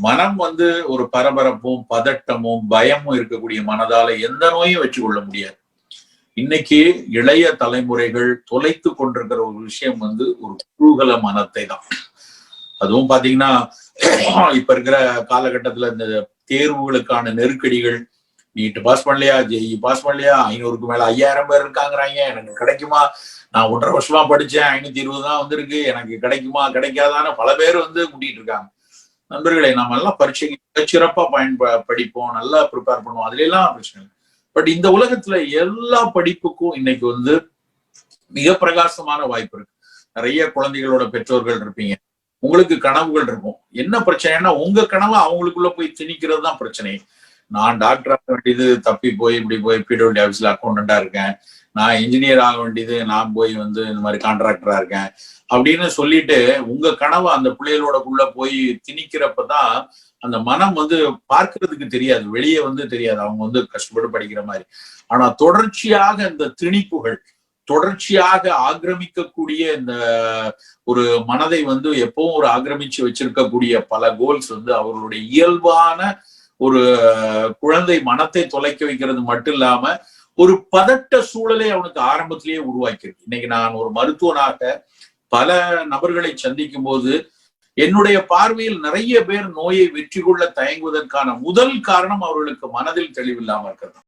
மனம் வந்து ஒரு பரபரப்பும் பதட்டமும் பயமும் இருக்கக்கூடிய மனதால எந்த நோயும் வச்சு கொள்ள முடியாது. இன்னைக்கு இளைய தலைமுறைகள் தொலைத்து கொண்டிருக்கிற ஒரு விஷயம் வந்து ஒரு குழுகல மனத்தை தான் அதுவும் பாத்தீங்கன்னா இப்ப இருக்கிற காலகட்டத்துல இந்த தேர்வுகளுக்கான நெருக்கடிகள் நீட்டு பாஸ் பண்ணலையா ஜெய் பாஸ் பண்ணலையா ஐநூறுக்கு மேல ஐயாயிரம் பேர் இருக்காங்கிறாங்க எனக்கு கிடைக்குமா? நான் ஒன்றரை வருஷமா படிச்சேன் ஐநூத்தி இருபது தான் வந்திருக்கு எனக்கு கிடைக்குமா கிடைக்காதான்னு பல பேர் வந்து முட்டிட்டு இருக்காங்க. நண்பர்களை நம்ம எல்லாம் பரீட்சைக்கு மிகச்சிறப்பா பயன்ப படிப்போம் நல்லா ப்ரிப்பேர் பண்ணுவோம். அதுல எல்லாம் பிரச்சனை இல்லை. பட் இந்த உலகத்துல எல்லா படிப்புக்கும் இன்னைக்கு வந்து மிக பிரகாசமான வாய்ப்பு இருக்கு. நிறைய குழந்தைகளோட பெற்றோர்கள் இருப்பீங்க. உங்களுக்கு கனவுகள் இருக்கும். என்ன பிரச்சனைனா உங்க கனவு அவங்களுக்குள்ள போய் திணிக்கிறது தான் பிரச்சனை. நான் டாக்டர் ஆக வேண்டியது தப்பி போய் இப்படி போய் பிடபிள்யூ ஆஃபீஸ்ல அக்கௌண்டண்டா இருக்கேன். நான் இன்ஜினியர் ஆக வேண்டியது நான் போய் வந்து இந்த மாதிரி கான்ட்ராக்டரா இருக்கேன் அப்படின்னு சொல்லிட்டு உங்க கனவு அந்த பிள்ளைகளோடக்குள்ள போய் திணிக்கிறப்பதான் அந்த மனம் வந்து பார்க்கறதுக்கு தெரியாது வெளியே வந்து தெரியாது. அவங்க வந்து கஷ்டப்பட்டு படிக்கிற மாதிரி. ஆனா தொடர்ச்சியாக இந்த திணிப்புகள் தொடர்ச்சியாக ஆக்கிரமிக்கக்கூடிய இந்த ஒரு மனதை வந்து எப்பவும் ஒரு ஆக்கிரமிச்சு வச்சிருக்கக்கூடிய பல கோல்ஸ் வந்து அவர்களுடைய இயல்பான ஒரு குழந்தை மனத்தை தொலைக்க வைக்கிறது மட்டும் இல்லாம ஒரு பதட்ட சூழலை அவனுக்கு ஆரம்பத்திலேயே உருவாக்கியிருக்கு. இன்னைக்கு நான் ஒரு மருத்துவனாக பல நபர்களை சந்திக்கும் போது என்னுடைய பார்வையில் நிறைய பேர் நோயை வெற்றி கொள்ள தயங்குவதற்கான முதல் காரணம் அவர்களுக்கு மனதில் தெளிவில்லாம இருக்கிறது.